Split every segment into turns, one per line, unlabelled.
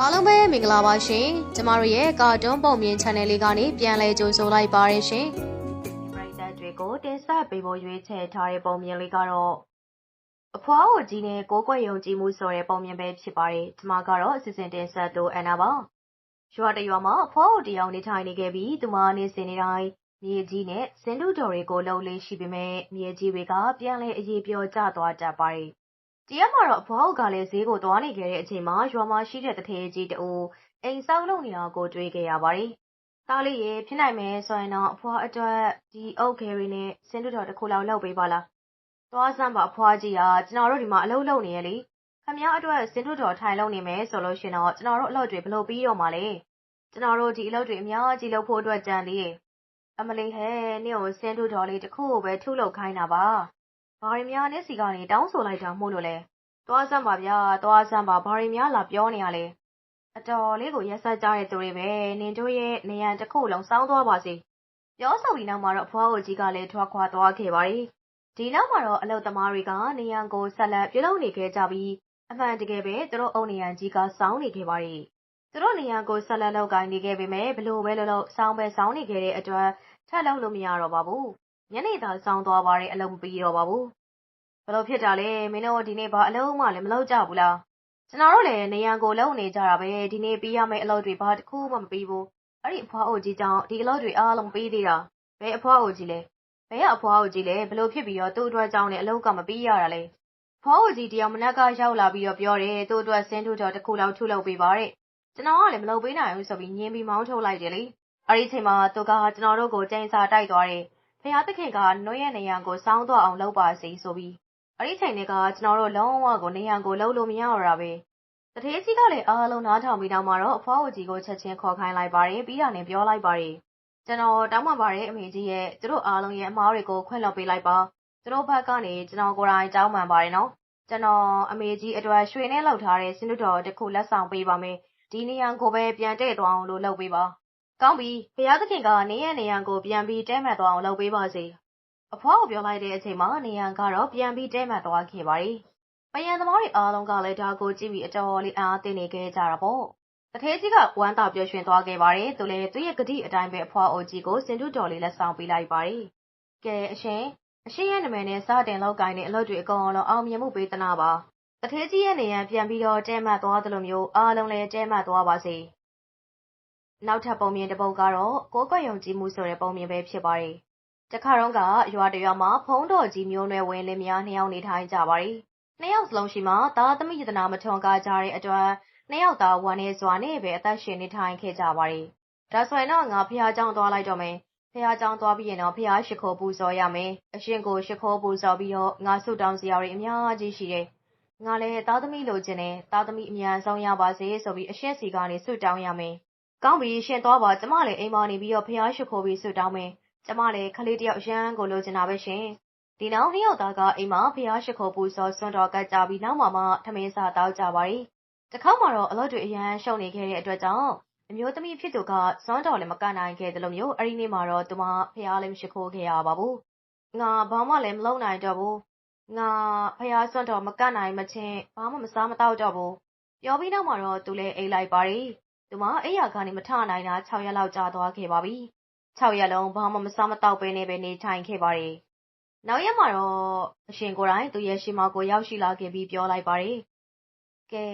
အားလုံးပဲမင်္ဂလာပါရှင်ကျမတို့ရဲ့ကာတွန်းပုံမြင် channel လေးကနေပြန်လည်ကြိုဆိုလိုက်ပါရရှင်
ပရိသတ်တွေကိုတင်ဆက်ပေးဖို့ရွေးချယ်ထားတဲ့ပုံမြင်လေးကတော့အဖွားကိုကြီးနဲ့ကိုကွက်ယုံကြည်မှုဆိုတဲ့ပုံမြင်ပဲဖြစ်ပါတယ်။ဒီမှာကတော့အစီအစဉ်တင်ဆက်သူအန်နာပါ။ရွာတရွာမှာအဖွားကိုတယောက်နေထိုင်နေခဲ့ပြီးသူမနေစဉ်နေတိုင်းမြေကြီးနဲ့စင်တူတော်တွေကိုလှုပ်လေးရှိပေမဲ့မြေကြီးတွေကပြန်လဲအရေးပြောကျသွားတတ်ပါတယ်။ ဒီရက်မှာတော့အဖွားကလည်း ဈေးကိုသွားနေခဲ့တဲ့အချိန်မှာ ရွာမှာရှိတဲ့တထေးကြီးတူအိမ်ဆောက်လုပ်နေတာကို တွေ့ခဲ့ရပါတယ်။သားလေးရေ ဖြစ်နိုင်မယ်ဆိုရင်တော့အဖွားအတွက် ဒီအုတ်ခဲရီနဲ့စင်တူတော်တစ်ခုလောက် လုပ်ပေးပါလား။သွားစမ်းပါအဖွားကြီးကကျွန်တော်တို့ ဒီမှာ အလုပ်လုပ်နေရလေ။ခမည်းအတွက်စင်တူတော်ထိုင်လုပ်နေမယ်ဆိုလို့ရှင်တော့ ကျွန်တော်တို့ အလုပ်တွေဘလို့ပြီးတော့မှလဲ။ကျွန်တော်တို့ ဒီအလုပ်တွေ အများကြီးလုပ်ဖို့အတွက်ကြံသေးတယ်။အမလေးဟဲ့နင့်ကိုစင်တူတော်လေး တစ်ခုကိုပဲ ထုလုပ်ခိုင်းတာပါ။ ဘာရီများနဲ့စီကနေတောင်းဆိုလိုက်တာမို့လို့လဲ။သွားစမ်းပါဗျာသွားစမ်းပါဘာရီများလာပြောနေရလဲ။အတော်လေးကိုရက်ဆက်ကြတဲ့သူတွေပဲနင်တို့ရဲ့နေရန်တစ်ခုလုံးစောင်းသွားပါစေပြောဆိုပြီးနောက်မှာတော့အဖွားကိုကြီးကလည်းထွက်ခွာသွားခဲ့ပါတယ်ဒီနောက်မှာတော့အလုတ်သမားတွေကနေရန်ကိုဆက်လက်ပြုလုပ်နေခဲ့ကြပြီးအမှန်တကယ်ပဲသူတို့အုံနေရန်ကြီးကစောင်းနေခဲ့ပါတယ်သူတို့နေရန်ကိုဆက်လက်လောက်ကိုင်းနေခဲ့ပေမဲ့ဘလို့ပဲလို့လို့စောင်းပဲစောင်းနေခဲ့တဲ့အတွက်ထပ်လောက်လို့မရတော့ပါဘူး ညနေသာစောင်းသွားပါတယ်အလုံးမပြီးတော့ပါဘူးဘလို့ဖြစ်တာလဲမင်းတို့ဒီနေ့ဘာအလုံးမှလည်းမလုပ်ကြဘူးလားကျွန်တော်တို့လည်းနေရန်ကိုလုံနေကြတာပဲဒီနေ့ပြီးရမယ့်အလုပ်တွေဘာတစ်ခုမှမပြီးဘူးအဲ့ဒီအဖွားအိုကြီးကြောင့်ဒီအလုပ်တွေအားလုံးပြီးသေးတာဘယ်အဖွားအိုကြီးလဲဘယ်ကအဖွားအိုကြီးလဲဘလို့ဖြစ်ပြီးတော့သူ့အတွက်ကြောင့်လည်းအလုပ်ကမပြီးရတာလဲဖွားအိုကြီးတယောက်မနက်ကရောက်လာပြီးတော့ပြောတယ်သူ့အတွက်စင်းထုတော်တစ်ခုလောက်ထုလုပ်ပေးပါတဲ့ကျွန်တော်ကလည်းမလုပ်ပေးနိုင်ဘူးဆိုပြီးညင်းပြီးမောင်းထုတ်လိုက်တယ်လေအဲ့ဒီချိန်မှာသူကကျွန်တော်တို့ကိုကျင်းစာတိုက်သွားတယ် ဖះသခင်ကနှွေးရဲ့နေရန်ကို စောင်းသွားအောင် လုပ်ပါစီဆိုပြီး အဲ့ဒီချိန်တွေကကျွန်တော်တို့ လုံးဝကိုနေရန်ကိုလှုပ်လို့မရတော့တာပဲတထေးကြီးကလည်း အားလုံးနားထောင်ပြီးနောက်မှာတော့ အဖွားအိုကြီးကို ချက်ချင်းခေါ်ခိုင်းလိုက်ပါတယ် ပြီးတာနဲ့ ပြောလိုက်ပါတယ် ကျွန်တော်တောင်းပန်ပါတယ်အမေကြီးရဲ့ သူတို့အားလုံးရဲ့ အမားတွေကို ခွင့်လွှတ်ပေးလိုက်ပါ သူတို့ဘက်ကနေ ကျွန်တော်ကိုယ်တိုင် တောင်းပန်ပါတယ်နော် ကျွန်တော် အမေကြီးအတွက် ရွှေနဲ့လောက်ထားတဲ့ စင်တူတော်တစ်ခု လက်ဆောင်ပေးပါမယ် ဒီနေရန်ကိုပဲ ပြန်တဲ့သွားအောင်လို့ လုပ်ပေးပါ ကောင်းပြီ ဘုရားသခင်ကနေရနေရန်ကို ပြန်ပြီးတဲမှတ်သွားအောင် လုပ်ပေးပါစေ အဖွားကို ပြောလိုက်တဲ့အချိန်မှာနေရန်ကတော့ ပြန်ပြီးတဲမှတ်သွားခဲ့ပါတယ်ပယံသမားတွေအားလုံးကလည်း ဒါကိုကြည့်ပြီး အတော်လေးအားသိနေခဲ့ကြတာပေါ့တထဲကြီးက ဝမ်းသာပျော်ရွှင်သွားခဲ့ပါတယ် သူလည်း သူ့ရဲ့ဂတိအတိုင်းပဲ အဖွားအိုကြီးကို စင်တူတော်လေး လက်ဆောင်ပေးလိုက်ပါတယ် ကဲအရှင် အရှင်ရဲ့နာမည်နဲ့ စတင်လောက်ကိုင်းတဲ့အလုပ်တွေ အကုန်လုံး အောင်မြင်မှုပေးသနာပါတထဲကြီးရဲ့နေရန်ပြန်ပြီးတော့တဲမှတ်သွားသလိုမျိုး အားလုံးလည်းတဲမှတ်သွားပါစေ နောက်ထပ်ပုံပြင်တစ်ပုဒ်ကတော့ ကိုးကွယ်ယုံကြည်မှုဆိုတဲ့ ပုံပြင်ပဲဖြစ်ပါတယ်။တခါတုန်းက ရွာတစ်ရွာမှာ ဘုန်းတော်ကြီးမျိုးနွယ်ဝင်လင်မယား နှစ်ယောက်နေထိုင်ကြပါတယ်။နှစ်ယောက်စလုံးဆီမှာ သားသမီး ရတနာမထွန်းကားကြတဲ့အတွက် နှစ်ယောက်သား ဝမ်းနည်းစွာနဲ့ပဲ အသက်ရှင်နေထိုင်ခဲ့ကြပါတယ်။ဒါဆိုရင်တော့ ငါ ဘုရားကျောင်းသွားလိုက်တော့မယ်၊ဘုရားကျောင်းသွားပြီးရင်တော့ ဘုရားရှိခိုးပူဇော်ရမယ်၊အရှင်ကို ရှိခိုးပူဇော်ပြီးတော့ ငါဆုတောင်းစရာတွေ အများကြီးရှိတယ်၊ငါလည်း သားသမီးလိုချင်တယ်၊သားသမီးအမြန်ဆုံးရပါစေဆိုပြီး အရှင်ဆီကနေ ဆုတောင်းရမယ် ကောင်းပြီရှင်သွားပါကျမလည်းအိမ်မှာနေပြီးတော့ဖះရှိခိုးပြီးဆုတောင်းမယ်။ကျမလည်းခလေးတယောက်အရန်ကိုလိုချင်တာပဲရှင်ဒီနောက်နှစ်ယောက်သားကအိမ်မှာဖျားရှိခိုးပူဇော်စွန့်တော်ကကြပြီးနောက်မှမှထမင်းစားတောက်ကြပါရီတခေါက်မှာတော့အလုပ်တွေအရန်ရှုံနေခဲ့တဲ့အတွက်ကြောင့်အမျိုးသမီးဖြစ်သူကစွန့်တော်လည်းမကနိုင်ခဲ့တယ်လို့မျိုးအဲ့ဒီနေ့မှာတော့သူမဖျားလည်းမရှိခိုးခဲ့ရပါဘူးငါဘာမှလည်းမလုပ်နိုင်တော့ဘူးငါဖျားစွန့်တော်မကနိုင်မချင်းဘာမှမစားမတောက်တော့ဘူးပြောပြီးနောက်မှာတော့သူလည်းအိတ်လိုက်ပါရီ သူမအိယာကနေမထနိုင်တာ6ရက်လောက်ကြာသွားခဲ့ပါပြီ6ရက်လုံးဘာမှမစားမတောက်ပဲနေပဲနေထိုင်ခဲ့ပါရီနောက်ရက်မှာတော့အရှင်ကိုယ်တိုင်သူ့ရဲ့ရှိမောကိုရောက်ရှိလာခဲ့ပြီးပြောလိုက်ပါတယ်။ကဲ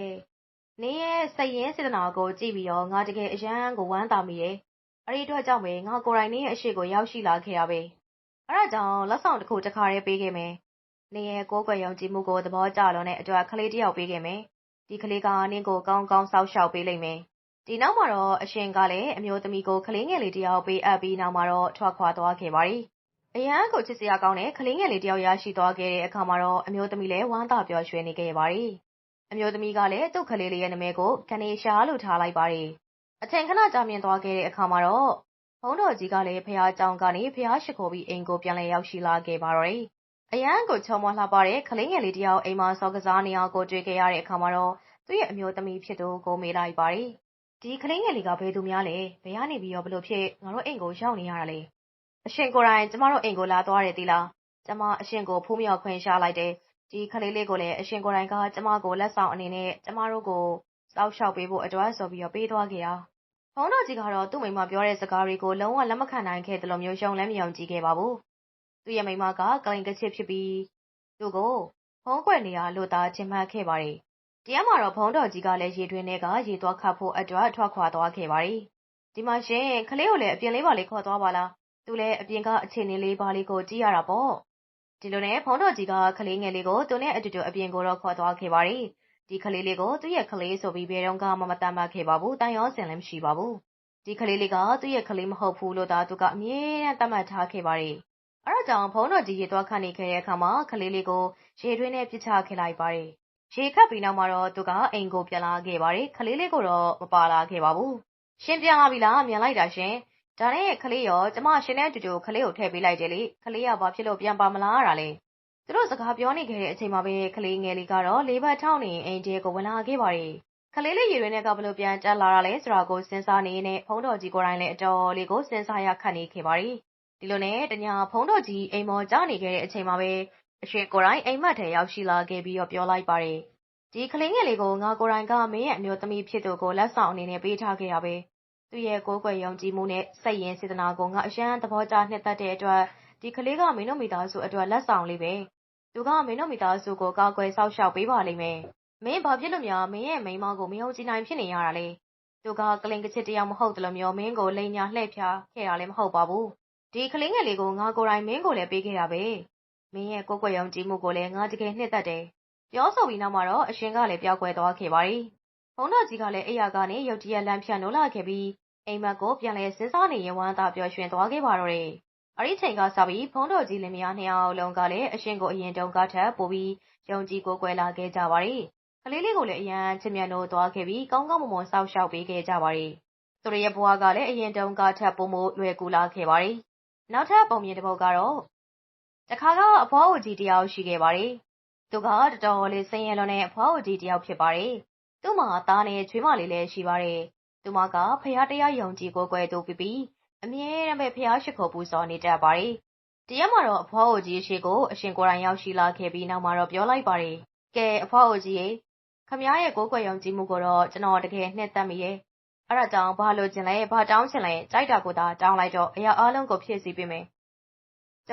နင်းရဲ့စိတ်ရင်းစေတနာကိုကြည့်ပြီးတော့ငါတကယ်အရန်ကိုဝမ်းသာမိတယ်။အဲ့ဒီအတွက်ကြောင့်ပဲငါကိုယ်တိုင်နင်းရဲ့အရှိကိုရောက်ရှိလာခဲ့ရပဲ။အဲ့ဒါကြောင့်လက်ဆောင်တစ်ခုတစ်ခါတည်းပေးခဲ့မယ်။နင်းရဲ့ကိုယ်ကွယ်ယုံကြည်မှုကိုသဘောကျလို့နဲ့အတွက်ကလေးတစ်ယောက်ပေးခဲ့မယ်။ဒီကလေးကနင်းကိုကောင်းကောင်းစောက်ရှောက်ပေးလိမ့်မယ်။ ဒီနောက်မှာတော့ အရှင်ကလည်း အမျိုးသမီးကို ကလေးငယ်လေးတယောက် ပေးအပ်ပြီးနောက်မှာတော့ ထွက်ခွာသွားခဲ့ပါတယ်။အရမ်းကို ချစ်စရာကောင်းတဲ့ ကလေးငယ်လေးတယောက် ရရှိသွားခဲ့တဲ့အခါမှာတော့ အမျိုးသမီးလည်း ဝမ်းသာပျော်ရွှင်နေခဲ့ပါတယ်။အမျိုးသမီးကလည်း သူ့ကလေးလေးရဲ့နာမည်ကို Ganesha လို့ထားလိုက်ပါတယ်။အချိန်ခဏ ကြာမြင့်သွားခဲ့တဲ့အခါမှာတော့ ဘုန်းတော်ကြီးကလည်း ဘုရားကျောင်းကနေ ဘုရားရှိခိုးပြီး အိမ်ကို ပြန်လည်ရောက်ရှိလာခဲ့ပါတော့တယ်။အရမ်းကို ချောမောလှပတဲ့ ကလေးငယ်လေးတယောက် အိမ်မှာ ဆော့ကစားနေတာကို တွေ့ခဲ့ရတဲ့အခါမှာတော့ သူ့ရဲ့အမျိုးသမီးဖြစ်သူကို မေးလိုက်ပါတယ် ဒီကလေးငယ်လေးက ဘယ်သူများလဲ။ဘယ်ကနေပြီးတော့ဘလို့ဖြစ် ငါတို့အိမ်ကို ရောက်နေရတာလဲ။အရှင်ကိုယ်တိုင် ကျမတို့အိမ်ကို လာသွားတယ်သီလား ကျမ အရှင်ကို ဖူးမြော်ခွင့်ရှာလိုက်တယ် ဒီခလေးလေးကိုလည်း အရှင်ကိုယ်တိုင်က ကျမကို လက်ဆောင်အနေနဲ့ ကျမတို့ကို စောက်ရှောက်ပေးဖို့အတွက်ဆိုပြီးတော့ ပေးသွားခဲ့တာ။ဘုန်းတော်ကြီးကတော့ သူ့မိမပြောတဲ့စကားတွေကို လုံးဝလက်မခံနိုင်ခဲ့တယ်လို့မျိုး ယုံလည်းမယုံကြည်ခဲ့ပါဘူး။သူ့ရဲ့မိမက ကလိန်ကချစ်ဖြစ်ပြီး သူ့ကို ဖုံးကွယ်နေရလို့သာချင်မှတ်ခဲ့ပါတယ်။ တရားမှာတော့ ဘုန်းတော်ကြီးကလည်း ရေတွင်းထဲက ရေသွားခတ်ဖို့အတွက် ထွက်ခွာသွားခဲ့ပါတယ်။ဒီမှာရှင်ကလေးကိုလည်း အပြင်လေးပါလေး ခေါ်သွားပါလား။သူလည်း အပြင်က အခြေအနေလေးပါလေးကို ကြည့်ရတာပေါ့။ဒီလိုနဲ့ ဘုန်းတော်ကြီးကကလေးငယ်လေးကို သူနဲ့အတူတူ အပြင်ကိုတော့ ခေါ်သွားခဲ့ပါတယ်။ဒီကလေးလေးကို သူ့ရဲ့ကလေးဆိုပြီး ဘယ်တော့မှမတတ်မှတ်ခဲ့ပါဘူး။တန်ရောစင်လည်း မရှိပါဘူး။ဒီကလေးလေးက သူ့ရဲ့ကလေး မဟုတ်ဘူးလို့သာ သူက အမြဲတမ်း သတ်မှတ်ထားခဲ့ပါတယ်။အဲဒါကြောင့် ဘုန်းတော်ကြီး ရေသွားခတ်နေခဲ့တဲ့အခါမှာကလေးလေးကို ရေတွင်းထဲ ပစ်ချခဲ့လိုက်ပါတယ်။ ရေခတ်ပြီးနောက်မှာတော့ သူက အိမ်ကိုပြန်လာခဲ့ပါတယ်။ကလေးလေးကိုတော့ မပါလာခဲ့ပါဘူး။ရှင်ပြန်လာပြီလား မြင်လိုက်တာရှင်။ဒါနဲ့ ကလေးရော ကျမ ရှင်နဲ့အတူတူ ကလေးကို ထည့်ပေးလိုက်တယ်လေ။ကလေးက ဘာဖြစ်လို့ ပြန်ပါမလာရတာလဲ။သူတို့ စကားပြောနေခဲ့တဲ့အချိန်မှာပဲ ကလေးငယ်လေးကတော့ လေးဘက်ထောက်နေ အိမ်ကျဲကို ဝင်လာခဲ့ပါတယ်။ကလေးလေး ရေတွင်းထဲကဘလို့ပြန်တက်လာတာလဲဆိုတာကို စဉ်းစားနေနဲ့ ဘုန်းတော်ကြီးကိုယ်တိုင်လည်း အတော်လေးကို စဉ်းစားရခတ်နေခဲ့ပါတယ်။ဒီလိုနဲ့ တညာဘုန်းတော်ကြီး အိမ်မော်ကြားနေခဲ့တဲ့အချိန်မှာပဲ အရှင်ကိုယ်တိုင် အိမ်မက်ထဲ ရောက်ရှိလာခဲ့ပြီးတော့ ပြောလိုက်ပါတယ်။ဒီကလေးငယ်လေးကို ငါကိုယ်တိုင်က မင်းရဲ့အမျိုးသမီးဖြစ်သူကို လက်ဆောင်အနေနဲ့ ပေးထားခဲ့ရပဲ။သူ့ရဲ့ကိုယ်ွယ်ယုံကြည်မှုနဲ့ စိတ်ရင်းစေတနာကို ငါအယံသဘောကျ နှစ်သက်တဲ့အတွက် ဒီကလေးက မင်းတို့မိသားစုအတွက် လက်ဆောင်လေးပဲ။သူက မင်းတို့မိသားစုကို ကာကွယ်စောင့်ရှောက်ပေးပါလိမ့်မယ်။မင်း ဘာဖြစ်လို့များ မင်းရဲ့မိန်းမကို မယုံကြည်နိုင်ဖြစ်နေရတာလဲ။သူက ကလင်ကချစ်တယောက် မဟုတ်တယ်လို့မျိုး မင်းကို လိန်ညာလှည့်ဖြားခဲ့တာလည်း မဟုတ်ပါဘူး။ဒီကလေးငယ်လေးကို ငါကိုယ်တိုင် မင်းကိုလည်း ပေးခဲ့တာပဲ။ မင်းရဲ့ကိုယ်ွယ်ယုံကြည်မှုကိုလည်းငါတကယ်နှစ်သက်တယ်။ပြောဆိုပြီးနောက်မှာတော့အရှင်ကလည်းပြောက်ကွယ်သွားခဲ့ပါတယ်။ဘုန်းတော်ကြီးကလည်းအိယာကနေရုတ်တရက်လမ်းဖြတ်နိုးလာခဲ့ပြီးအိမ်မက်ကိုပြန်လဲစဉ်းစားနေရင်ဝမ်းသာပျော်ရွှင်သွားခဲ့ပါတော့တယ်။အဲ့ဒီချိန်ကစပြီးဘုန်းတော်ကြီးလင်မယားနှစ်ယောက်လုံးကလည်းအရှင်ကိုအရင်တုန်းကထပ်ပိုပြီးယုံကြည်ကိုးကွယ်လာခဲ့ကြပါတယ်။ကလေးလေးကိုလည်းအရန်ချစ်မြတ်လို့သွားခဲ့ပြီးကောင်းကောင်းမွန်မွန်စောင့်ရှောက်ပေးခဲ့ကြပါတယ်။သူတို့ရဲ့ဘဝကလည်းအရင်တုန်းကထပ်ပိုမိုလွယ်ကူလာခဲ့ပါတယ်။နောက်ထပ်ပုံမြင်တစ်ပုဒ်ကတော့ တခါကအဖွားအိုကြီးတယောက်ရှိခဲ့ပါတယ်။သူကတော်တော်လေးဆင်းရဲလွန်းတဲ့အဖွားအိုကြီးတယောက်ဖြစ်ပါတယ်။သူ့မှာသားနဲ့ချွေးမလေးလည်းရှိပါတယ်။သူမကဖះတရားယုံကြည်ကိုးကွယ်သူဖြစ်ပြီးအမြဲတမ်းပဲဖះရှိခိုးပူဇော်နေတတ်ပါတယ်။တရက်မှာတော့အဖွားအိုကြီးရှိကိုအရှင်ကိုယ်တိုင်ရောက်ရှိလာခဲ့ပြီးနောက်မှာတော့ပြောလိုက်ပါတယ်။ကဲအဖွားအိုကြီးရေခမရဲ့ကိုးကွယ်ယုံကြည်မှုကိုတော့ကျွန်တော်တကယ်နှစ်သက်မိရဲ့။အဲ့ဒါကြောင့်ဘာလို့ကျင်လဲဘာတောင်းချင်လဲကြိုက်တာကိုသာတောင်းလိုက်တော့အရာအလုံးကိုဖြည့်ဆည်းပေးမယ်။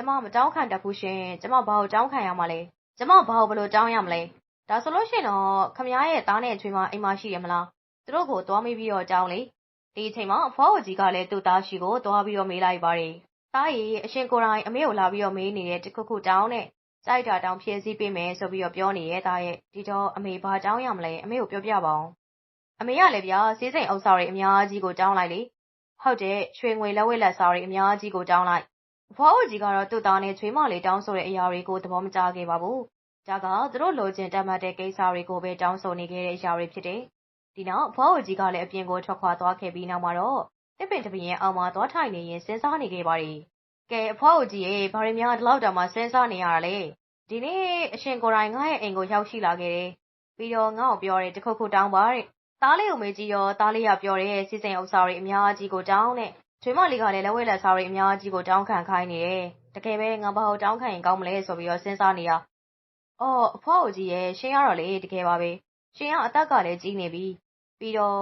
ကျမမတောင်းခံတတ်ဘူးရှင်။ကျမဘာကိုတောင်းခံရမှာလဲ။ကျမဘာကိုဘလို့တောင်းရမလဲ။ဒါဆိုလို့ရှိရင်တော့ခမရဲ့သားနဲ့ချွေးမအိမ်မှာရှိရမလား။သူတို့ကိုသွားမေးပြီးတော့တောင်းလေ။ဒီအချိန်မှာအဖွားအိုကြီးကလည်းသူ့သားရှိကိုသွားပြီးတော့မေးလိုက်ပါတယ်။သားရီအရှင်ကိုယ်တိုင်အမေကိုလာပြီးတော့မေးနေတဲ့တခုခုတောင်းနဲ့ကြိုက်တာတောင်းဖြည့်ဆည်းပေးမယ်ဆိုပြီးတော့ပြောနေရဲ့သားရဲ့ဒီတော့အမေဘာတောင်းရမလဲအမေကိုပြောပြပါအောင်။အမေကလည်းဗျာစီးစိမ်ဥစ္စာတွေအများကြီးကိုတောင်းလိုက်လေ။ဟုတ်တယ်ရွှေငွေလက်ဝဲလက်စားတွေအများကြီးကိုတောင်းလိုက်။ အဖွားအိုကြီးကတော့ သူ့သားနဲ့ ချွေးမလေး တောင်းဆိုတဲ့အရာတွေကို သဘောမကျခဲ့ပါဘူး။ဒါက သူတို့လိုချင်တတ်မှတ်တဲ့ ကိစ္စတွေကိုပဲ တောင်းဆိုနေခဲ့တဲ့အရာတွေ ဖြစ်တယ်။ဒီနောက် အဖွားအိုကြီးကလည်း အပြင်ကို ထွက်ခွာသွားခဲ့ပြီးနောက်မှာတော့တစ်ပင်တစ်ပင်ရဲ့အောက်မှာ သွားထိုင်နေရင်စဉ်းစားနေခဲ့ပါတယ်။ကဲ အဖွားအိုကြီးရေ ဘာတွေများ ဒီလောက်တောင်မှ စဉ်းစားနေရတာလဲ။ဒီနေ့ အရှင်ကိုယ်တိုင် ငါ့ရဲ့အိမ်ကို ရောက်ရှိလာခဲ့တယ်။ပြီးတော့ ငါ့ကိုပြောတယ်တခုခုတောင်းပါတဲ့။သားလေးကိုမေးကြည့်ရောသားလေးက ပြောတယ်စီစဉ်ဥစ္စာတွေ အများကြီးကို တောင်းတဲ့။ ချွေးမလေးကလည်း လက်ဝဲလက်စားတွေ အများကြီးကို တောင်းခံခိုင်းနေတယ်။တကယ်ပဲ ငါ ဘာကို တောင်းခံရင် ကောင်းမလဲဆိုပြီးတော့စဉ်းစားနေရ။အော် အဖွားအိုကြီးရဲ့ရှင်ရတော့လေ တကယ်ပါပဲ။ရှင်က အသက်ကလည်း ကြီးနေပြီ။ပြီးတော့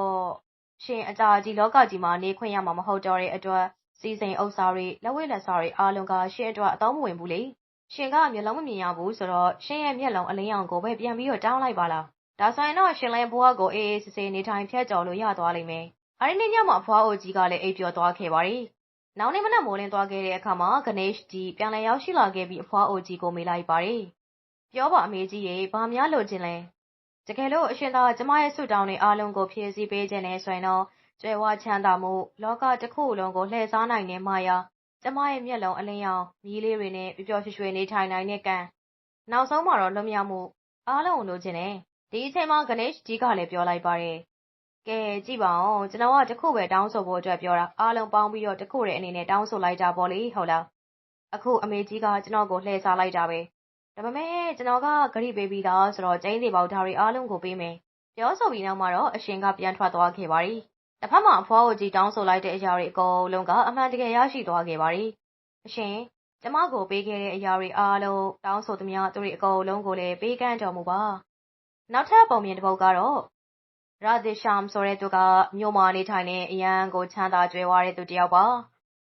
ရှင် အကြာကြီး လောကကြီးမှာ နေခွင့်ရမှာ မဟုတ်တော့တဲ့အတွက်စီစဉ်ဥစ္စာတွေ လက်ဝဲလက်စားတွေ အားလုံးက ရှင်အတွက် အသုံးမဝင်ဘူးလေ။ရှင်က မျက်လုံးမမြင်ရဘူးဆိုတော့ ရှင်ရဲ့ မျက်လုံး အလင်းရောင်ကိုပဲ ပြန်ပြီး တော့တောင်းလိုက်ပါလား။ဒါဆိုရင်တော့ ရှင်လည်း ဘဝကို အေးအေးဆေးဆေး နေထိုင်ဖြတ်ကျော်လို့ ရသွားလိမ့်မယ်။ အဲဒီနေ့ညမှာ အဖွားအိုကြီးကလည်း အိပ်ပျော်သွားခဲ့ပါတယ်။နောက်နေ့မနက် မိုးလင်းသွားခဲ့တဲ့အခါမှာဂနေရှ်ကြီး ပြန်လည်ရောက်ရှိလာခဲ့ပြီး အဖွားအိုကြီးကို မေးလိုက်ပါတယ်။ပြောပါ အမေကြီးရေ ဘာများလိုချင်လဲ။တကယ်လို့ အရှင်သာ ကျမရဲ့ ဆုတောင်းတွေအားလုံးကို ဖြည့်ဆည်းပေးခြင်းနဲ့ဆိုရင်တော့ကျွယ်ဝချမ်းသာမှု လောကတစ်ခုလုံးကို လှည့်စားနိုင်တဲ့ မာယာ ကျမရဲ့ မျက်လုံး အလင်းရောင် မြည်လေးတွေနဲ့ ပျော်ပျော်ရွှင်ရွှင် နေထိုင်နိုင်တဲ့ ကံ နောက်ဆုံးမှာတော့ လွတ်မြောက်မှု အားလုံးကို လိုချင်တယ်။ဒီအချိန်မှာဂနေရှ်ကြီးကလည်း ပြောလိုက်ပါတယ်။ ကဲကြည့်ပါဦးကျွန်တော်ကတခုပဲတောင်းဆိုဖို့အတွက်ပြောတာအားလုံးပေါင်းပြီးတော့တခုတည်းအနေနဲ့တောင်းဆိုလိုက်တာပေါ့လေဟုတ်လား။အခုအမေကြီးကကျွန်တော်ကိုလှည့်စားလိုက်တာပဲ။ဒါပေမဲ့ကျွန်တော်ကဂရိပေးပြီးသားဆိုတော့ကျင်းစီပေါဓာတ်တွေအားလုံးကိုပေးမယ်။ပြောဆိုပြီးနောက်မှာတော့အရှင်ကပြန်ထွက်သွားခဲ့ပါတယ်။တစ်ဖက်မှာအဖွားအိုကြီးတောင်းဆိုလိုက်တဲ့အရာတွေအကုန်လုံးကအမှန်တကယ်ရရှိသွားခဲ့ပါတယ်။အရှင်ကျမကိုပေးခဲ့တဲ့အရာတွေအားလုံးတောင်းဆိုသမျှသူတွေအကုန်လုံးကိုလည်းပေးကမ်းတော်မူပါ။နောက်ထပ်ပုံမြင်တစ်ပုဒ်ကတော့ ရာဇီရှမ်ဆိုတဲ့သူကမြို့မှာနေထိုင်နေအရန်ကိုချမ်းသာကြွယ်ဝတဲ့သူတစ်ယောက်ပါ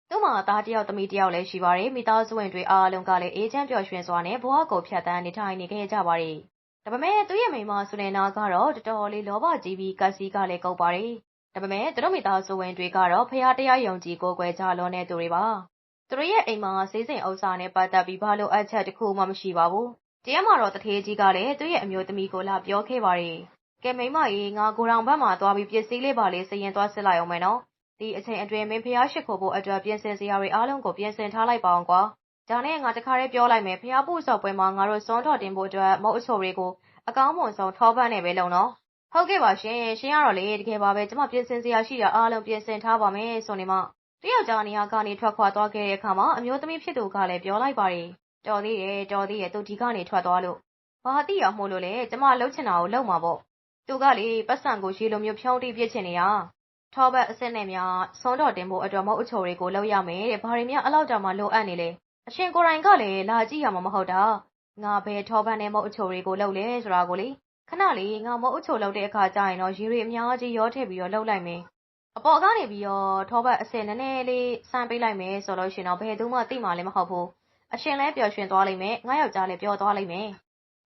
သူ့မှာသားတစ်ယောက်သမီးတစ်ယောက်လည်းရှိပါတယ်မိသားစုဝင်တွေအားလုံးကလည်းအေးချမ်းပျော်ရွှင်စွာနဲ့ဘဝကိုဖြတ်သန်းနေထိုင်နေခဲ့ကြပါတယ်ဒါပေမဲ့သူ့ရဲ့မိန်းမဆုနေနာကတော့တော်တော်လေးလောဘကြီးပြီးကက်စီကလည်းကုတ်ပါတယ်ဒါပေမဲ့သူတို့မိသားစုဝင်တွေကတော့ဖះတရားယုံကြည်ကိုးကွယ်ကြလွန်တဲ့သူတွေပါသူတို့ရဲ့အိမ်မှာစေးစိမ်ဥစ္စာနဲ့ပတ်သက်ပြီးဘာလို့အပ်ချက်တစ်ခုမှမရှိပါဘူးတရားမှာတော့တထေးကြီးကလည်းသူ့ရဲ့အမျိုးသမီးကိုလာပြောခဲ့ပါတယ် ကဲမိမကြီးငါကိုရောင်ဘက်မှာသွားပြီးပစ္စည်းလေးပါလေးစရင်သွားစစ်လိုက်အောင်မယ်နော်ဒီအချိန်အတွင်းမင်းဖះရှိခိုးဖို့အတွက်ပြင်ဆင်စရာတွေအားလုံးကိုပြင်ဆင်ထားလိုက်ပါအောင်ကွာဒါနဲ့ငါတခါတည်းပြောလိုက်မယ်ဖះပူဆော့ပွဲမှာငါတို့စွန်းတော်တင်ဖို့အတွက်မုတ်အဆိုတွေကိုအကောင်းမွန်ဆုံးထောပန်းနေပဲလုံနော်ဟုတ်ကဲ့ပါရှင်ရှင်ရတော့လေတကယ်ပါပဲကျမပြင်ဆင်စရာရှိတာအားလုံးပြင်ဆင်ထားပါမယ်ဆိုနေမှတယောက်ကြားနေရာကနေထွက်ခွာသွားခဲ့တဲ့အခါမှာအမျိုးသမီးဖြစ်သူကလည်းပြောလိုက်ပါတယ်တော်သေးတယ်တော်သေးတယ်သူဒီကနေထွက်သွားလို့ဘာတိရမို့လို့လဲကျမလှုပ်ချင်တာကိုလှုပ်မှာပေါ့ သူကလေပတ်စံကိုရေလိုမျိုးဖြောင်းတိပြစ်ချင်နေရထောဘတ်အစ်စ်နဲ့များစွန်းတော်တင်ဖို့အတွက်မဟုတ်အချိုတွေကိုလှုပ်ရမယ်တဲ့ဘာတွေများအလောက်တောင်မှလိုအပ်နေလဲအရှင်ကိုရိုင်ကလည်းလာကြည့်ရမှာမဟုတ်တာငါဘယ်ထောဘတ်နဲ့မဟုတ်အချိုတွေကိုလှုပ်လဲဆိုတာကိုလေခဏလေးငါမဟုတ်အချိုလှုပ်တဲ့အခါကျရင်တော့ရေတွေအများကြီးရောထည့်ပြီးတော့လှုပ်လိုက်မယ်အပေါ်ကနေပြီးတော့ထောဘတ်အစ်စ်နည်းနည်းလေးစမ်းပေးလိုက်မယ်ဆိုလို့ရှင်တော့ဘယ်သူမှသိမှလည်းမဟုတ်ဘူးအရှင်လည်းပျော်ရွှင်သွားလိမ့်မယ်ငါယောက်ျားလည်းပျော်သွားလိမ့်မယ်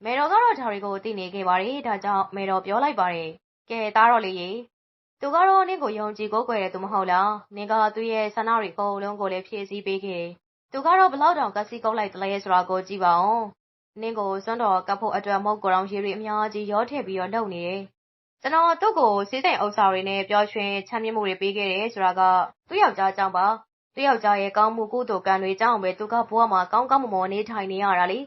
မေတော်ကတော့ဒါတွေကိုသိနေခဲ့ပါတယ်ဒါကြောင့်မေတော်ပြောလိုက်ပါတယ်ကဲသားတော်လေးရေသူကတော့နင့်ကိုယုံကြည်ကိုးကွယ်တဲ့သူမဟုတ်လားနင်ကသူ့ရဲ့ဆန္ဒတွေအကုန်လုံးကိုလည်းဖြည့်ဆည်းပေးခဲ့တယ်သူကတော့ဘလောက်တောင်ကစီကုတ်လိုက်တလဲဆိုတာကိုကြည့်ပါဦးနင့်ကိုစွန်းတော်ကပ်ဖို့အတွက်မဟုတ်ကိုယ်တော်ရေတွေအများကြီးရောထည့်ပြီးတော့လုပ်နေတယ်ကျွန်တော်သူ့ကိုစီးစိမ်ဥစ္စာတွေနဲ့ပျော်ရွှင်ချမ်းမြေ့မှုတွေပေးခဲ့တယ်ဆိုတာကသူ့ယောက်ျားကြောင့်ပါသူ့ယောက်ျားရဲ့ကောင်းမှုကုသိုလ်ကံတွေကြောင့်ပဲသူကဘဝမှာကောင်းကောင်းမွန်မွန်နေထိုင်နေရတာလေ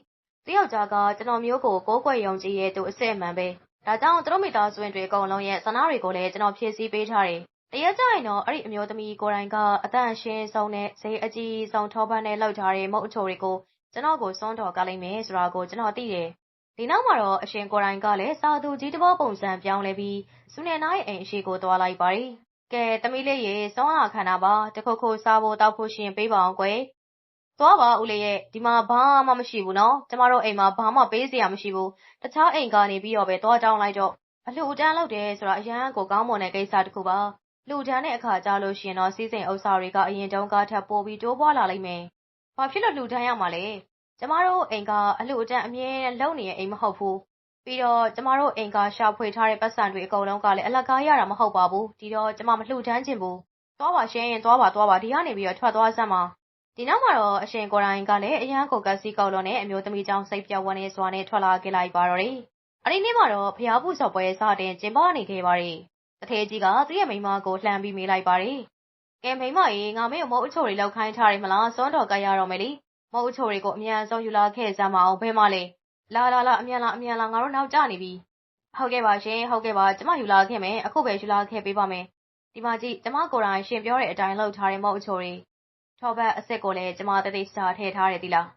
သူ့ယောက်ျားက ကျွန်တော်မျိုးကို ကိုးကွယ်ယုံကြည်ရဲ့ သူအစစ်အမှန်ပဲ ဒါကြောင့် သူတို့မိသားစုဝင်တွေ အကုန်လုံးရဲ့ ဆန္ဒတွေကိုလည်း ကျွန်တော် ဖြည့်ဆည်းပေးထားတယ် တရက်ကြရင်တော့ အဲ့ဒီအမျိုးသမီးကိုယ်တိုင်ကအတန့်ရှင်းဆုံးနဲ့ ဈေးအကြီးဆုံး ထောပန်းနဲ့လောက်ထားတဲ့ မုတ်အချိုတွေကို ကျွန်တော်ကိုစွန်းတော်ကလိုက်မယ်ဆိုတာကို ကျွန်တော်သိတယ် ဒီနောက်မှာတော့ အရှင်ကိုယ်တိုင်ကလည်း စာသူကြီးတစ်ဘောပုံစံပြောင်းလဲပြီးစုနေနာရဲ့အိမ်အရှိကို သွားလိုက်ပါတယ် ကဲ သမီးလေးရေစောင်းလာခန္ဓာပါ တခုခု စားဖို့တောက်ဖို့ရှင် ပေးပါအောင်ကွယ် သွားပါဦးလေးရဲ့ဒီမှာဘာမှမရှိဘူးနော်ကျမတို့အိမ်မှာဘာမှပေးစရာမရှိဘူးတခြားအိမ်ကနေပြီးတော့ပဲသွားတောင်းလိုက်တော့အလှူအတန်းလုပ်တယ်ဆိုတာအရန်ကိုကောင်းမွန်တဲ့ကိစ္စတစ်ခုပါလူတန်းတဲ့အခါကြလို့ရှိရင်တော့စီးစိမ်ဥစ္စာတွေကအရင်တုန်းကထပ်ပိုးပြီးတိုးပွားလာလိမ့်မယ်ဘာဖြစ်လို့လူတန်းရမှာလဲကျမတို့အိမ်ကအလှူအတန်းအမြဲလုပ်နေတဲ့အိမ်မဟုတ်ဘူးပြီးတော့ကျမတို့အိမ်ကရှာဖွေထားတဲ့ပတ်စံတွေအကုန်လုံးကလည်းအလကားရတာမဟုတ်ပါဘူးဒီတော့ကျမမလှူဒန်းချင်ဘူးသွားပါရှင်ရင်သွားပါသွားပါဒီကနေပြီးတော့ထွက်သွားစမ်းပါ ဒီနောက်မှာတော့ အရှင်ကိုရိုင်းကလည်း အရန်ကိုကစီကောက်လုံးနဲ့ အမျိုးသမီးကြောင့် စိတ်ပြောင်းဝန်းနေစွာနဲ့ ထွက်လာခဲ့လိုက်ပါတော့တယ် အဲ့ဒီနေ့မှာတော့ဖျားဖူဆော့ပွဲ စတင်ကျင်းပနေခဲ့ပါတယ်တထေးကြီးက သူ့ရဲ့မိန်းမကို လှမ်းပြီးမေးလိုက်ပါတယ် ကဲမိန်းမရေ ငါမင်းမုတ်အချိုတွေလောက်ခိုင်းထားတယ်မလားစွန်းတော်ကရတော့မယ်လေ မုတ်အချိုတွေကို အမြန်ဆုံးယူလာခဲ့စမ်းမအောင်ဘဲမလဲ လာလာလာ အမြန်လာ အမြန်လာ ငါတို့နောက်ကျနေပြီ ဟုတ်ကဲ့ပါရှင် ဟုတ်ကဲ့ပါ ကျမယူလာခဲ့မယ် အခုပဲ ယူလာခဲ့ပေးပါမယ် ဒီမှာကြည့် ကျမကိုယ်တိုင် ရှင်ပြောတဲ့အတိုင်း လုပ်ထားတဲ့ မုတ်အချိုတွေ ထောဘတ်အစ်စ်ကိုလည်းကျမတသိစာထည့်ထားတယ်ဒီလား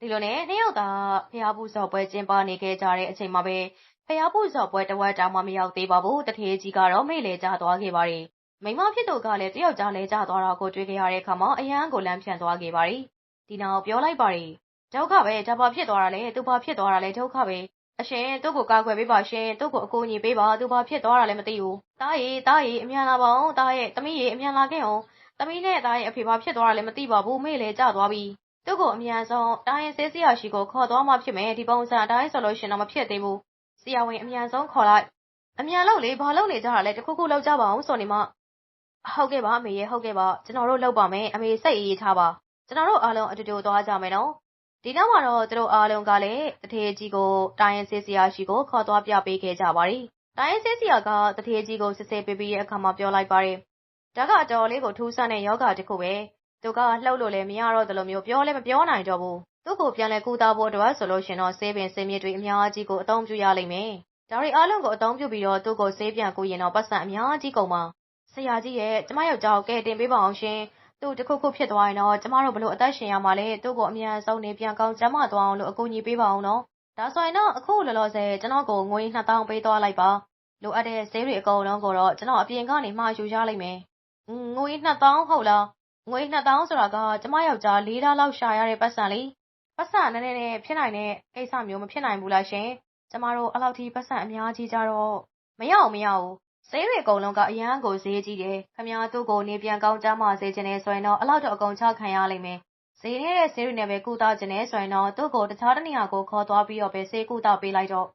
ဒီလိုနဲ့နှစ်ယောက်သာဖျားဘူးစော်ပွဲကျင်းပနေခဲ့ကြတဲ့အချိန်မှာပဲဖျားဘူးစော်ပွဲတဝက်တောင်မှမရောက်သေးပါဘူးတထေးကြီးကတော့မေ့လေကျသွားခဲ့ပါတယ်မိမဖြစ်သူကလည်းတယောက်ကြားလဲကျသွားတာကိုတွေ့ခဲ့ရတဲ့အခါမှာအယံကိုလမ်းဖြန့်သွားခဲ့ပါတယ်ဒီနောက်ပြောလိုက်ပါတယ်ဒုက္ခပဲဒါဘာဖြစ်သွားတာလဲသူဘာဖြစ်သွားတာလဲဒုက္ခပဲအရှင်သူ့ကိုကာကွယ်ပေးပါရှင်သူ့ကိုအကူအညီပေးပါသူဘာဖြစ်သွားတာလဲမသိဘူးတားရီတားရီအမြန်လာပါအောင်တားရဲ့သမီးရီအမြန်လာခဲ့အောင် သမီးနဲ့တားရဲ့အဖေဘာဖြစ်သွားတာလဲမသိပါဘူးမေ့လေကျသွားပြီသူ့ကိုအမြန်ဆုံးတားရင်ဆေးစရာရှိကိုခေါ်သွားမှဖြစ်မယ်ဒီပုံစံအတိုင်းဆိုလို့ရှင်တော့မဖြစ်သေးဘူးဆရာဝန်အမြန်ဆုံးခေါ်လိုက်အမြန်လောက်လေဘာလုပ်နေကြတာလဲတခုခုလောက်ကြပါအောင်ဆိုနေမှဟုတ်ကဲ့ပါအမေရဲ့ဟုတ်ကဲ့ပါကျွန်တော်တို့လောက်ပါမယ်အမေစိတ်အေးထားပါကျွန်တော်တို့အားလုံးအတူတူသွားကြမယ်နော်ဒီနောက်မှာတော့သူတို့အားလုံးကလည်းတထေးကြီးကိုတိုင်းရင်ဆေးစရာရှိကိုခေါ်သွားပြပေးခဲ့ကြပါတယ်တိုင်းရင်ဆေးစရာကတထေးကြီးကိုစစ်ဆေးပေးပြီးတဲ့အခါမှာပြောလိုက်ပါတယ် ဒါကအတော်လေးကိုထူးဆန်းတဲ့ယောဂတစ်ခုပဲသူကလှုပ်လို့လည်းမရတော့တယ်လို့မျိုးပြောလည်းမပြောနိုင်တော့ဘူးသူ့ကိုပြန်လဲကူတာဖို့အတွက်ဆိုလို့ရှင်တော့ဆေးပင်ဆေးမြစ်တွေအများကြီးကိုအသုံးပြုရလိမ့်မယ်ဒါတွေအားလုံးကိုအသုံးပြုပြီးတော့သူ့ကိုဆေးပြန်ကူရင်တော့ပတ်စံအများကြီးကုန်ပါဆရာကြီးရဲ့ကျမယောက်ျားကိုကဲတင်ပေးပါအောင်ရှင်သူ့တခုခုဖြစ်သွားရင်တော့ကျမတို့ဘလို့အသက်ရှင်ရမှာလဲသူ့ကိုအမြန်ဆုံးနေပြန်ကောင်းကျမသွားအောင်လို့အကူအညီပေးပါအောင်နော်ဒါဆိုရင်တော့အခုလောလောဆယ်ကျွန်တော်ကိုငွေ2000ပေးသွားလိုက်ပါလိုအပ်တဲ့ဈေးတွေအကုန်လုံးကိုတော့ကျွန်တော်အပြင်ကနေမှာယူရလိမ့်မယ် ငွေ2000ဟုတ်လားငွေ2000ဆိုတာကကျမယောက်ျား၄ဓာတ်လောက်ရှာရတဲ့ပတ်စံလေပတ်စံနည်းနည်းနဲ့ဖြစ်နိုင်တဲ့ကိစ္စမျိုးမဖြစ်နိုင်ဘူးလားရှင်ကျမတို့အလောက်ထိပတ်စံအများကြီးကြတော့မရအောင်မရဘူးဆေးတွေအကုန်လုံးကအရန်ကိုဈေးကြီးတယ်ခမ ्या သူ့ကိုနေပြန်ကောင်းကြမှာစေချင်နေဆိုရင်တော့အလောက်တော့အကုန်ချခံရလိမ့်မယ်ဈေးနေတဲ့ဆေးတွေနဲ့ပဲကုသခြင်းနဲ့ဆိုရင်တော့သူ့ကိုတခြားတနေရာကိုခေါ်သွားပြီးတော့ပဲဆေးကုသပေးလိုက်တော့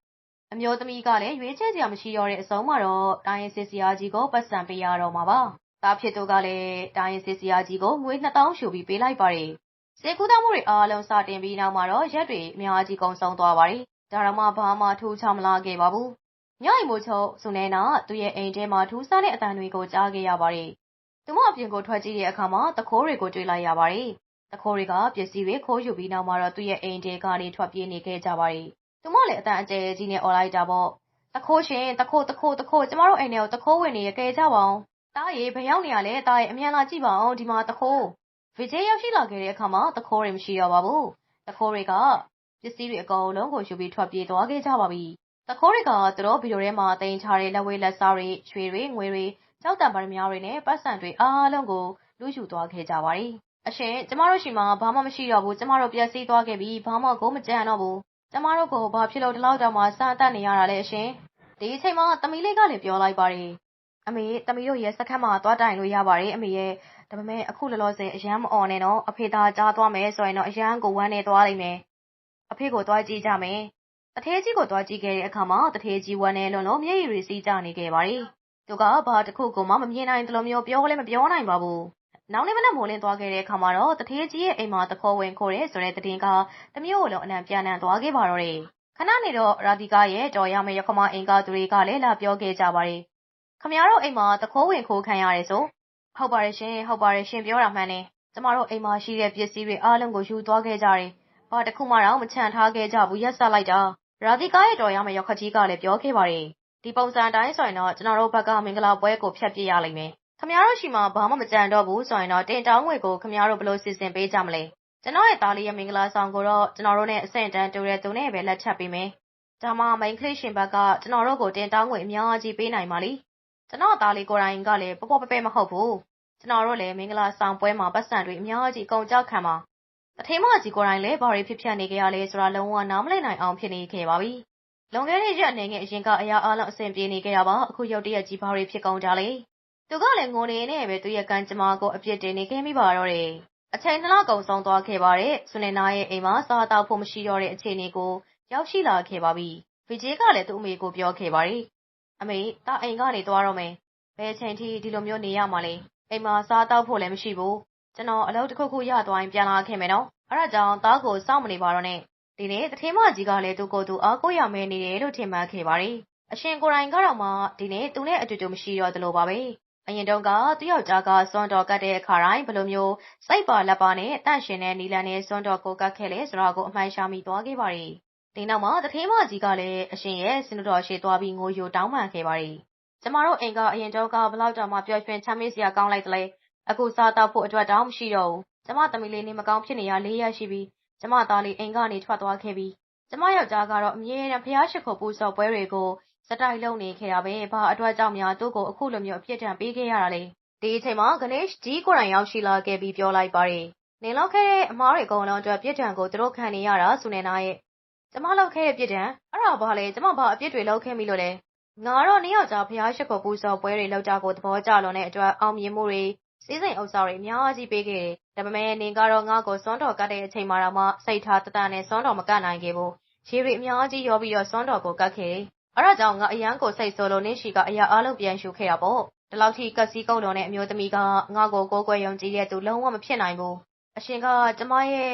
အမျိုးသမီးကလည်းရွေးချယ်စရာမရှိတော့တဲ့အဆုံးမှာတော့တိုင်းရင်စစ်စရာကြီးကိုပတ်စံပေးရတော့မှာပါ သားဖြစ်သူကလည်းတိုင်းရင်စစ်စရာကြီးကိုငွေ2000ရှူပြီးပေးလိုက်ပါတယ်စေကူးသားမှုတွေအားလုံးစတင်ပြီးနောက်မှာတော့ရက်တွေအများကြီးကုန်ဆုံးသွားပါတယ်။ဒါတော့မှဘာမှထူးခြားမလာခဲ့ပါဘူး။ညအိမ်မိုးချုပ်စုနေနာသူ့ရဲ့အိမ်ထဲမှာထူးဆန်းတဲ့အတန်တွေကိုကြားခဲ့ရပါတယ်။သူမအပြင်ကိုထွက်ကြည့်တဲ့အခါမှာတခိုးတွေကိုတွေ့လိုက်ရပါတယ်။တခိုးတွေကပစ္စည်းတွေခိုးယူပြီးနောက်မှာတော့သူ့ရဲ့အိမ်ထဲကနေထွက်ပြေးနေခဲ့ကြပါတယ်။သူမလည်းအတန်အကျယ်ကြီးနဲ့អော်လိုက်တာပေါ့။တခိုးရှင်တခိုးတခိုးတခိုးကျမတို့အိမ်ထဲကိုတခိုးဝင်နေရခဲ့ကြပါအောင်။ တားရေ ဘယ်ရောက်နေရလဲတားရေ အမြန်လာကြည့်ပါအောင်ဒီမှာတခိုးဗီဂျေရောက်ရှိလာခဲ့တဲ့အခါမှာတခိုးတွေ မရှိတော့ပါဘူး။တခိုးတွေက ပစ္စည်းတွေအကုန်လုံးကိုယူပြီး ထွက်ပြေးသွားခဲ့ကြပါပြီ။တခိုးတွေက သူတို့ ဗီဒီယိုထဲမှာတင်ချတဲ့ လက်ဝဲလက်စားတွေ၊ရွှေတွေ၊ငွေတွေ၊ကြောက်တံပါးများတွေနဲ့ပတ်စံတွေအားလုံးကိုလူယူသွားခဲ့ကြပါတယ်။အရှင် ကျမတို့ရှိမှာ ဘာမှမရှိတော့ဘူး ကျမတို့ ပျက်စီးသွားခဲ့ပြီ ဘာမှကို မကြံတော့ဘူး ကျမတို့ကို ဘာဖြစ်လို့ ဒီလောက်တောင်မှ စမ်းတက်နေရတာလဲ အရှင် ဒီအချိန်မှာ သမီးလေးကလည်း ပြောလိုက်ပါတယ် အမေသမီးတို့ရဲ့စခန်းမှာသွားတိုင်လို့ရပါတယ်အမေရဲ့ဒါပေမဲ့အခုလောလောဆယ်အရန်မအော်နဲ့နော်အဖေသားကြားသွားမယ်ဆိုရင်တော့အရန်ကိုဝမ်းနေသွားလိမ့်မယ်အဖေကိုသွားကြည့်ကြမယ်တထေးကြီးကိုသွားကြည့်ခဲ့တဲ့အခါမှာတထေးကြီးဝမ်းနေလွန်လို့မျက်ရည်တွေစီးကျနေခဲ့ပါတယ်သူကဘာတစ်ခုကိုမှမမြင်နိုင်တယ်လို့မျိုးပြောလည်းမပြောနိုင်ပါဘူးနောက်နေ့မနက်မိုးလင်းသွားခဲ့တဲ့အခါမှာတော့တထေးကြီးရဲ့အိမ်မှာတခေါ်ဝင်ခိုးတဲ့ဆိုတဲ့သတင်းကတမျိုးလုံးအနံပြန်နံသွားခဲ့ပါတော့တယ်ခဏနေတော့ရာဒီကာရဲ့တော်ရမယ့်ရခမအင်္ဂါသူတွေကလည်းလာပြောခဲ့ကြပါတယ် ခမရတို့အိမ်မှာတခိုးဝင်ခိုးခံရတယ်ဆိုဟုတ်ပါတယ်ရှင်ဟုတ်ပါတယ်ရှင်ပြောတာမှန်တယ်ကျမတို့အိမ်မှာရှိတဲ့ပစ္စည်းတွေအားလုံးကိုယူသွားခဲ့ကြတယ်ဘာတစ်ခုမှတော့မချန်ထားခဲ့ကြဘူးရက်ဆက်လိုက်တာရာဒီကာရဲ့တော်ရမယ့်ရခကြီးကလည်းပြောခဲ့ပါတယ်ဒီပုံစံတိုင်းဆိုရင်တော့ကျွန်တော်တို့ဘက်ကမင်္ဂလာပွဲကိုဖျက်ပြရလိမ့်မယ်ခမရတို့ရှိမှဘာမှမကြံတော့ဘူးဆိုရင်တော့တင်တောင်းငွေကိုခမရတို့ဘလို့စီစဉ်ပေးကြမလဲကျွန်တော်ရဲ့သားလေးရဲ့မင်္ဂလာဆောင်ကိုတော့ကျွန်တော်တို့နဲ့အဆင့်တန်းတူတဲ့သူနဲ့ပဲလက်ချက်ပေးမယ်ဒါမှမိန်ကလေးရှင်ဘက်ကကျွန်တော်တို့ကိုတင်တောင်းငွေအများကြီးပေးနိုင်ပါလိ ကျွန်တော်သားလေးကိုယ်တိုင်ကလည်းပပပပဲမဟုတ်ဘူးကျွန်တော်တို့လည်းမင်္ဂလာဆောင်ပွဲမှာပတ်စံတွေအများကြီးအကုန်ကြောက်ခံပါတထေးမကြီးကိုယ်တိုင်လည်းဘာတွေဖြစ်ဖြစ်နေကြရလဲဆိုတာလုံးဝနားမလည်နိုင်အောင်ဖြစ်နေခဲ့ပါပြီလွန်ခဲ့တဲ့ရက်အနေငယ်အရင်ကအရာအလုံးအဆင်ပြေနေကြရပါအခုရုတ်တရက်ကြီးဘာတွေဖြစ်ကုန်ကြလဲသူကလည်းငိုနေနေပဲသူရဲ့ကံကြမ္မာကိုအပြစ်တင်နေခဲ့မိပါတော့တယ်အချိန်နှလောက်ကုန်ဆုံးသွားခဲ့ပါတယ်။ဆုနေနာရဲ့အိမ်မှာစားတောက်ဖို့မရှိတော့တဲ့အခြေအနေကိုရောက်ရှိလာခဲ့ပါပြီ။ဗီဂျေကလည်းသူ့အမေကိုပြောခဲ့ပါတယ်။ အမေတာအိမ်ကနေသွားတော့မယ်။ဘယ်ချိန်ထိဒီလိုမျိုးနေရမှာလဲ။အိမ်မှာစားတောက်ဖို့လည်းမရှိဘူး။ကျွန်တော်အလုပ်တစ်ခုခုရသွားရင်ပြန်လာခဲ့မယ်နော်။အဲဒါကြောင့်သားကိုစောင့်မနေပါတော့နဲ့။ဒီနေ့တထေးမကြီးကလည်းသူ့ကိုယ်သူအားကိုးရမဲနေတယ်လို့ထင်မှတ်ခဲ့ပါတယ်။အရှင်ကိုယ်တိုင်ကတော့မှဒီနေ့သူနဲ့အတူတူမရှိတော့သလိုပါပဲ။အရင်တုန်းကသူ့ယောက်ျားကစွန့်တော်ကတ်တဲ့အခါတိုင်းဘယ်လိုမျိုးစိတ်ပါလက်ပါနဲ့တန့်ရှင်တဲ့နီလန်နဲ့စွန့်တော်ကိုကတ်ခဲ့လဲဆိုတာကိုအမှန်ရှာမိသွားခဲ့ပါတယ်။ ဒီနောက်မှာတထေးမကြီးကလည်း အရှင်ရဲ့စင်တော်ရှေ့သွားပြီး ငိုယိုတောင်းပန်ခဲ့ပါတယ်။ကျမတို့အိမ်က အရင်တုန်းကဘလောက်တောင်မှ ပျော်ရွှင်ချမ်းမြေ့စရာကောင်းလိုက်တလဲ။အခု စားတော့ဖို့အတွက်တောင်းမရှိတော့ဘူး။ကျမသမီးလေး နေမကောင်းဖြစ်နေရ၄ရက်ရှိပြီ။ကျမသားလေး အိမ်ကနေ ထွက်သွားခဲ့ပြီ။ကျမယောက်ျားကတော့ အမြဲတမ်းဖျားရှိခိုးပူဇော်ပွဲတွေကိုစတိုက်လုံနေခဲ့တာပဲ ဘာအတွက်ကြောင့်များ သူ့ကို အခုလိုမျိုး အပြစ်ဒဏ်ပေးခဲ့ရတာလဲ ဒီအချိန်မှာဂနေရှ်ကြီးကိုယ်တိုင် ရောက်ရှိလာခဲ့ပြီး ပြောလိုက်ပါတယ် နင်လောက်ခဲ့တဲ့ အမားတွေအကုန်လုံးအတွက် ပြစ်ဒဏ်ကို သူတို့ခံနေရတာဆိုနေနာရဲ့ ကျမလောက်ခဲ့တဲ့ပြစ်ဒဏ်အဲ့ဒါဘာလဲကျမဘာအပြစ်တွေလုပ်ခဲ့မိလို့လဲငါတော့နေယောက်ျားဖျားရှိခိုးပူဇော်ပွဲတွေလောက်ကြကိုသဘောကျလွန်တဲ့အတွက်အောင်မြင်မှုတွေစီးစိမ်ဥစ္စာတွေအများကြီးပေးခဲ့တယ်ဒါပေမဲ့နင်ကတော့ငါ့ကိုစွန်းတော်ကတ်တဲ့အချိန်မှာတော့မှစိတ်ထားတတနဲ့စွန်းတော်မကတ်နိုင်ခဲ့ဘူးရေတွေအများကြီးရောပြီးတော့စွန်းတော်ကိုကတ်ခဲ့တယ်အဲ့ဒါကြောင့်ငါအရန်ကိုစိတ်ဆိုးလို့နင့်ရှိကအရာအလုံးပြန်ရှုခဲ့တာပေါ့ဒီလောက်ထိကက်စီကုတ်လုံးတဲ့အမျိုးသမီးကငါ့ကိုကိုးကွယ်ယုံကြည်တဲ့သူလုံးဝမဖြစ်နိုင်ဘူးအရှင်ကကျမရဲ့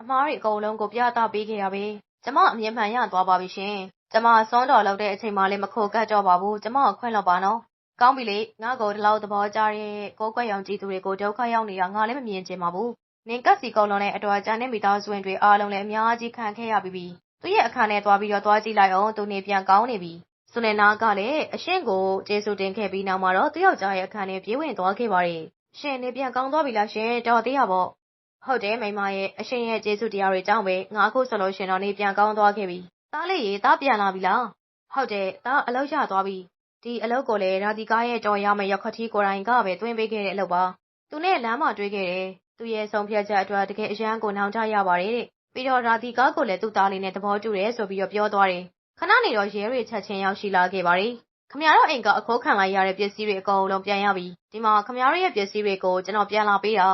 အမားတွေအကုန်လုံးကိုပြသပေးခဲ့ရပဲ ကျမအမြင်မှန်ရသွားပါပြီရှင်ကျမစွန်းတော်လောက်တဲ့အချိန်မှလည်းမခိုကတ်တော့ပါဘူးကျမကိုခွင့်လွှတ်ပါနော်ကောင်းပြီလေငါ့ကိုဒီလောက်သဘောကျတဲ့ကိုးကွယ်ယုံကြည်သူတွေကိုဒုက္ခရောက်နေတာငါလည်းမမြင်ချင်ပါဘူးနင်ကက်စီကုတ်လုံးနဲ့အတော်ကြမ်းတဲ့မိသားစုဝင်တွေအားလုံးလည်းအများကြီးခံခဲ့ရပြီးပြီသူ့ရဲ့အခန်းထဲသွားပြီးတော့သွားကြည့်လိုက်အောင်သူနေပြန်ကောင်းနေပြီဆုနေနာကလည်းအရှင်ကိုကျေးဇူးတင်ခဲ့ပြီးနောက်မှာတော့သူ့ယောက်ျားရဲ့အခန်းထဲပြေးဝင်သွားခဲ့ပါတယ်ရှင်နေပြန်ကောင်းသွားပြီလားရှင်တော်သေးရပေါ့ ဟုတ်တယ်မိမရဲ့အရှင်ရဲ့ကျေးဇူးတရားတွေကြောင့်ပဲငါအခုဆိုလို့ရှင်တော့နေပြန်ကောင်းသွားခဲ့ပြီသားလေးရေသားပြန်လာပြီလားဟုတ်တယ်သားအလောက်ရသွားပြီဒီအလုပ်ကိုလည်းရာဒီကားရဲ့တော်ရမယ့်ရောက်ခတိကိုယ်တိုင်ကပဲတွင်းပေးခဲ့တဲ့အလုပ်ပါသူနဲ့လမ်းမှာတွေ့ခဲ့တယ်သူရဲ့ဆုံးဖြတ်ချက်အတွက်တကယ်အရန်ကိုနှောင်ချရပါတယ်တဲ့ပြီးတော့ရာဒီကားကိုလည်းသူ့သားလေးနဲ့သဘောတူတယ်ဆိုပြီးတော့ပြောသွားတယ်ခဏနေတော့ရဲတွေချက်ချင်းရောက်ရှိလာခဲ့ပါတယ်ခမရတို့အိမ်ကအခိုးခံလိုက်ရတဲ့ပစ္စည်းတွေအကုန်လုံးပြန်ရပြီဒီမှာခမရတို့ရဲ့ပစ္စည်းတွေကိုကျွန်တော်ပြန်လာပေးတာ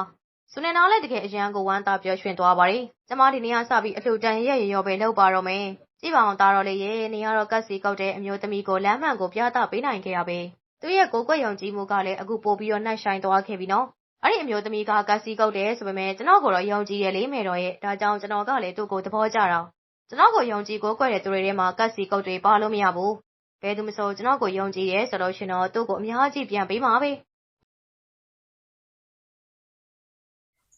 ဆုနေနာလည်းတကယ်အရန်ကိုဝမ်းသာပြောရွှင်သွားပါတယ်ကျမဒီနေ့ကစပြီးအလှူဒန်းရဲ့ရရောပဲလုပ်ပါတော့မယ်ကြည့်ပါအောင်သားတော်လေးရဲ့နေရတော့ကတ်စီကောက်တဲ့အမျိုးသမီးကိုလမ်းမှန်ကိုပြသပေးနိုင်ခဲ့ရပဲသူရဲ့ကိုယ်ကွက်ယုံကြည်မှုကလည်းအခုပို့ပြီးတော့နှိုက်ဆိုင်သွားခဲ့ပြီနော်အဲ့ဒီအမျိုးသမီးကကတ်စီကောက်တယ်ဆိုပေမဲ့ကျွန်တော်ကိုတော့ယုံကြည်တယ်လေးမယ်တော်ရဲ့ဒါကြောင့်ကျွန်တော်ကလည်းသူ့ကိုသဘောကျတာကျွန်တော်ကိုယုံကြည်ကိုကွက်တဲ့သူတွေထဲမှာကတ်စီကောက်တွေပါလို့မရဘူးဘယ်သူမဆိုကျွန်တော်ကိုယုံကြည်ရဲဆိုလို့ရှင်တော့သူ့ကိုအများကြီးပြန်ပေးမှာပဲ